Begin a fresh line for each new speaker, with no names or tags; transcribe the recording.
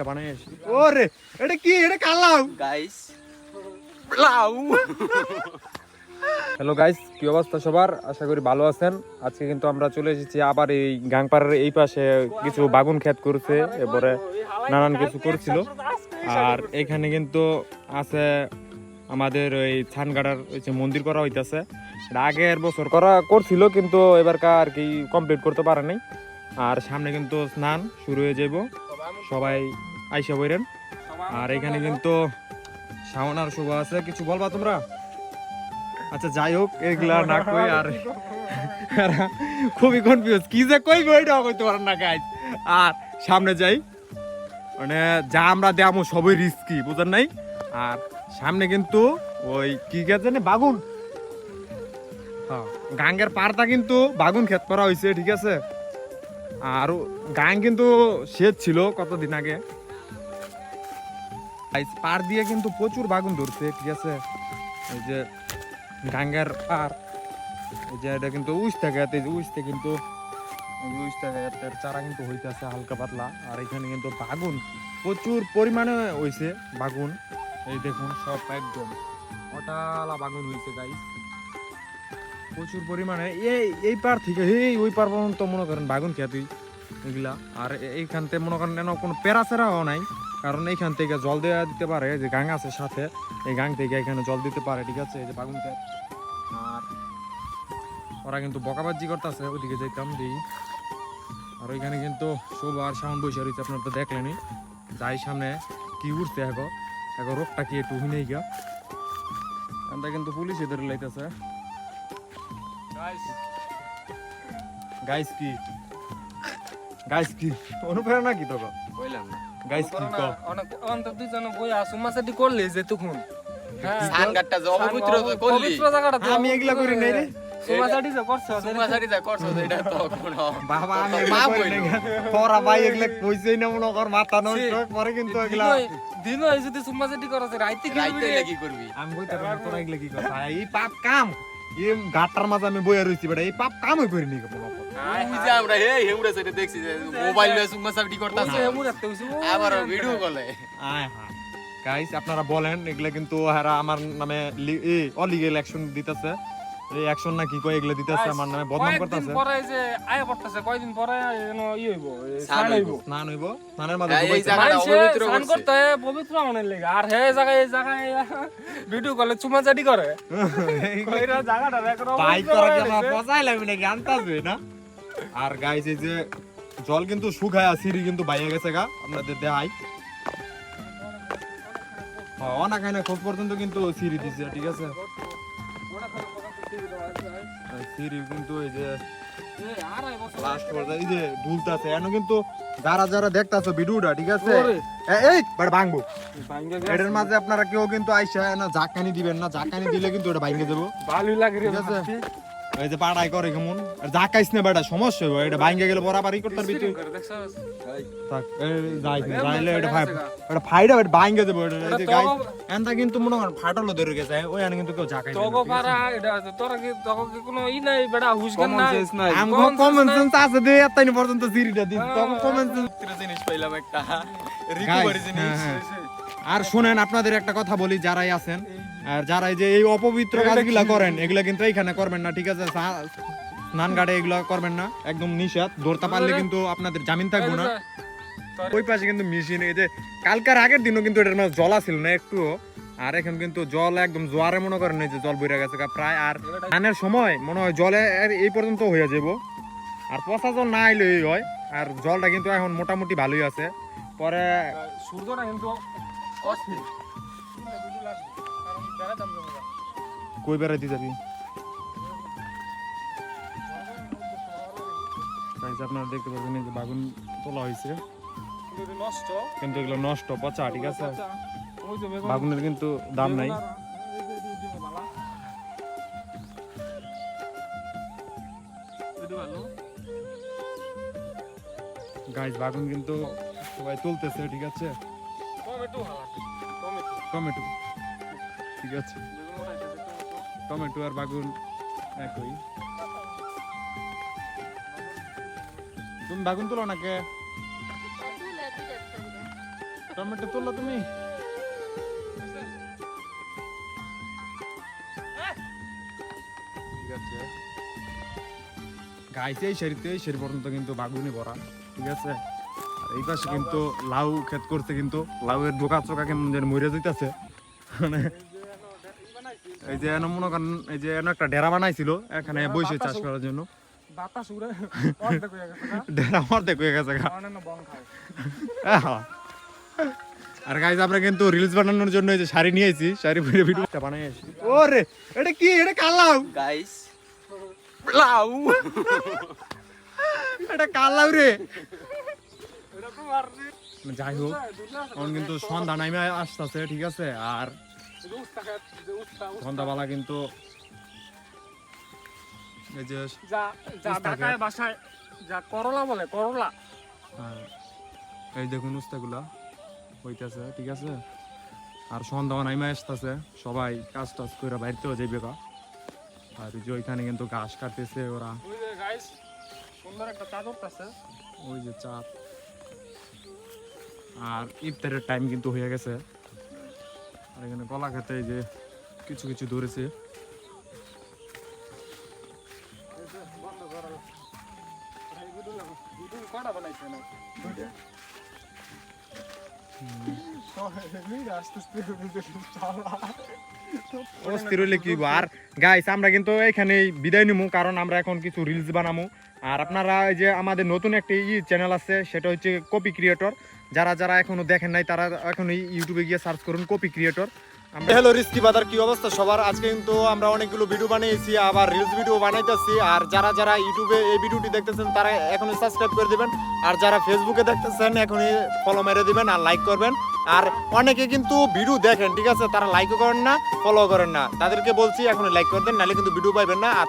ব্লগটা বানাই আসি। ওরে এটা কি? এটা
গাইস লাউ।
হ্যালো গাইস কি অবস্থা সবার? আশা করি ভালো আছেন। আজকে কিন্তু আমরা চলে এসেছি আবার এই গাংপাড়ার এই পাশে কিছু বাগুন ক্ষেত করছে এরপরে নানান কিছু করছিল। আর এখানে কিন্তু আছে আমাদের ওই ছানগাড়ার ওই যে মন্দির করা হইতাছে। এটা আগের বছর করা করছিল কিন্তু এবারকার আর কি কমপ্লিট করতে পারে নাই আর সামনে কিন্তু স্নান শুরু হয়ে যাইব। সবাই আইসা বইরেন। আর এখানে কিন্তু শাওন আর শুভ আছে। কিছু বলবা তোমরা? আচ্ছা যাই হোক, এগুলা না কই আর খুবই কনফিউজ কি যে কই বইটা কইতে পারেন না গাইজ আর সামনে যাই। মানে যা আমরা দেখামো সবই রিস্কি বুঝেন নাই? আর সামনে কিন্তু ওই কি গাছ জানে বাগুন? হ্যাঁ গাঙ্গের পাড়টা কিন্তু বাগুন ক্ষেত করা হয়েছে ঠিক আছে? আর গাং কিন্তু শেষ ছিল কতদিন আগে? পাড় দিয়ে কিন্তু প্রচুর বাগুন ধরছে, ঠিক আছে? এই যে গাঙ্গের পার এই যে এটা কিন্তু উইস থাকে এতে উইস কিন্তু উইস থেকে এর চারা কিন্তু হইতেছে হালকা পাতলা। আর এখানে কিন্তু বাগুন, প্রচুর পরিমাণে হইছে বাগুন। এই দেখুন, সব একদম অটালা বাগুন হইছে গাইস প্রচুর পরিমাণে, এই এই পার থেকে, এই, ওই পার পর্যন্ত মনে করেন বাগুন খেতুই এগুলা। আর এ- এইখান থেকে মনে করেন কোনো পেরা চেরাও নাই। কারণ এইখান থেকে জল দেওয়া দিতে পারে যে গাং আছে সাথে এই গাং থেকে এখানে জল দিতে পারে ঠিক আছে? এই যে বাগুন আর ওরা কিন্তু বকাবাজি করতেছে ওইদিকে যাইতাম দিই। আর ওইখানে কিন্তু শোভ আর সাউন্ড বসে রয়েছে আপনার তো দেখলেনি যাই সামনে কি উঠছে এখন? এখন রোগটা কি একটু হুইনেই গিয়া। আমরা কিন্তু পুলিশে ধরে লাইতেছে। গাইস কি? গাইস কি? অনুপ্রেরণা কি তোকে
কইলাম না।
গাইস কি ক
অন্তত দুজন বই আসু। মাসাটি করলে যে তখন। হ্যাঁ
সানগাটটা যে অপবিত্র তো করলি।
পবিত্র জায়গাটা
আমি এগুলা করি নাই রে।
সুমাসাটি যে করছে
সুমাসারি যা করছ এটা তো কোনো
বাবা আমি
হয়
বইয়া রইছি বেটা। এই পাপ কামই করি
তুই যে আমরা হে হেমুড়া সেটা দেখছি যে মোবাইল নিয়ে সুমাসারি করতাছ।
হায়, এমন একটা হইছে,
আবার ভিডিও কলে।
আয় হ্যাঁ। গাইস আপনারা বলেন এগুলা কিন্তু হারা আমার নামে অলিগেল অ্যাকশন দিতেছে। এই অ্যাকশন না কি কয় এগুলা দিতেছে আমার নামে বদনাম করতেছে।
পরে যে আয় করতেছে কয়দিন পরে যেন ই হইব
স্নান
হইব।
স্নান হইব? স্নানের মাঝে
এই জায়গাটা অপবিত্র
স্নান করতে পবিত্র মনে লেগে। আর হে জায়গায় এই জায়গায় ভিডিও কলে চুমাচাটি করে। কইরা জায়গাটা একরকম
বাইক করা কি আমার পচাই লাগবে নাকি আনতাছে না? আর গাইস এই যে জল কিন্তু শুকায় সিঁড়ি কিন্তু বাইরে গেছে গা আপনাদের দেখাই। অনেক না খোঁজ পর্যন্ত কিন্তু সিঁড়ি দিছে ঠিক আছে? সিঁড়ি কিন্তু এই যে
এই আড়াই বছর
লাস্ট পর্যন্ত এই যে ঢুলতাছে এনো কিন্তু যারা যারা দেখতাছো ভিডিওটা ঠিক আছে? এই বাট ভাঙবো। এটার মাঝে আপনারা কেউ কিন্তু আইসা না জাকানি দিবেন না জাকানি দিলে কিন্তু এটা ভাঙে দেবো
ভালোই লাগে
ঠিক আছে?
ভাবছি।
যে পাড়াই করে কেমন? আর জাকাইস না বেটা সমস্যা হবে এটা ভাঙে গেলে বরাবরই করতে পারবি তুই।
স্ক্রিন করে দেখছস?
থাক, এই যাইস না, যাইলে এটা ফাই- এটা ফাইডা এটা ভাঙে দেবো এটা এই যে
তো-
গাইস কিন্তু মনে করেন ফাটলো ধরে গেছে ওই আনে কিন্তু কেউ জাকাই
তোগো পারা এটা তোরা কি তোগো কি কোনো ই নাই বেটা হুশ জ্ঞান নাই?
আমি কমন সেন্স আছে দে এতনি পর্যন্ত সিরিটা দিন
হ্যাঁ,
কমন সেন্স
জিনিস পাইলাম একটা। রিকভারি জিনিস।
হ্যাঁ, হ্যাঁ। আর শুনেন আপনাদের একটা কথা বলি যারাই আছেন আর যারা এই যে এই অপবিত্র কাজগুলা করেন এগুলা কিন্তু এইখানে করবেন না ঠিক আছে? স্নান ঘাটে এগুলা করবেন না একদম নিষেধ। ধরতে পারলে কিন্তু আপনাদের জামিন থাকব না। ওই পাশে কিন্তু মেশিন এই যে কালকার আগের দিনও কিন্তু এটার মধ্যে জল ছিল না একটু আর এখন কিন্তু জল একদম জোয়ারে মনে করেন এই যে জল বইরা গেছে প্রায় আর ধানের সময় মনে হয় জলে এই পর্যন্ত হয়ে যাব। আর পচা জল না আইলে হয় আর জলটা কিন্তু এখন মোটামুটি ভালোই আছে। পরে
সূর্যটা কিন্তু
কই বেড়াইতে যাবি? আপনারা দেখতে পাচ্ছেন এই যে বাগুন তোলা হয়েছে।
কিন্তু
এগুলো নষ্ট, পচা, ঠিক আছে? বাগুনের কিন্তু দাম নাই। গাইস বাগুন কিন্তু সবাই তুলতেছে, ঠিক আছে?
টমেটো।
ঠিক আছে।
টমেটো।
আর বাগুন একই। তুমি বাগুন তুলো নাকি টমেটো তুললো তুমি। গাইছে এই সারিতে, এই সারি পর্যন্ত কিন্তু বাগুনি ভরা। ঠিক আছে? এই পাশে কিন্তু লাউ ক্ষেত করছে কিন্তু। লাউয়ের ডোকা চোকা কেমন যেন মরে যাইতেছে। মানে এই যে এনে মনে করেন এই যে এনে একটা ডেরা বানাইছিল এখানে বসে চাষ করার জন্য।
বাতাস উড়ে অর্ধেক হয়ে
ডেরা আমার দেখো হয়ে গেছে আর গাইজ আমরা কিন্তু রিলস বানানোর জন্য এই যে শাড়ি নিয়ে আইছি শাড়ি পরে ভিডিওটা বানাই আসি। ওরে এটা কি? এটা কালাও
গাইস
লাউ। এটা কালাও রে
রে,
যাই হোক এখন কিন্তু সন্ধ্যা নামে আসতেছে ঠিক আছে? আর। সন্ধ্যাবেলা কিন্তু এই যে
যা যা
উস্তা
ঢাকায় বাসায় যা করলা বলে করলা।
হ্যাঁ, এই দেখুন উস্তাগুলা হইতেছে ঠিক আছে? আর সন্ধ্যা নাইমে আসতেছে সবাই কাজ টাজ করে বাইরেতেও যাইবে গা। আর যে ওইখানে কিন্তু ঘাস কাটতেছে ওরা।
ওই যে গাইস সুন্দর একটা চাদর
ওই যে চাপ আর ইফতারের টাইম কিন্তু হয়ে গেছে। আর এখানে কলা খেতে যে কিছু কিছু ধরেছে? আর গাইস আমরা কিন্তু এখানে বিদায় নিমু, কারণ আমরা এখন কিছু রিলস বানামু। আর আপনারা যে আমাদের নতুন একটি ই চ্যানেল আছে, সেটা হচ্ছে কপি ক্রিয়েটর যারা যারা এখনও দেখেন নাই, তারা এখন ইউটিউবে গিয়ে সার্চ করুন copy creator hello Risky Brother কি অবস্থা সবার? আজকে কিন্তু আমরা অনেকগুলো ভিডিও বানিয়েছি, আবার রিলস ভিডিও বানাইতেছি, আর যারা যারা ইউটিউবে এই ভিডিওটি দেখতেছেন, তারা এখনই সাবস্ক্রাইব করে দিবেন। আর যারা ফেসবুকে দেখতেছেন, এখনই ফলো মেরে দিবেন আর লাইক করবেন। আর অনেকে কিন্তু ভিডিও দেখেন, ঠিক আছে? তারা লাইকও করেন না ফলো করেন না। তাদেরকে বলছি এখনই লাইক করে দেন, নাহলে কিন্তু ভিডিও পাইবেন না। আর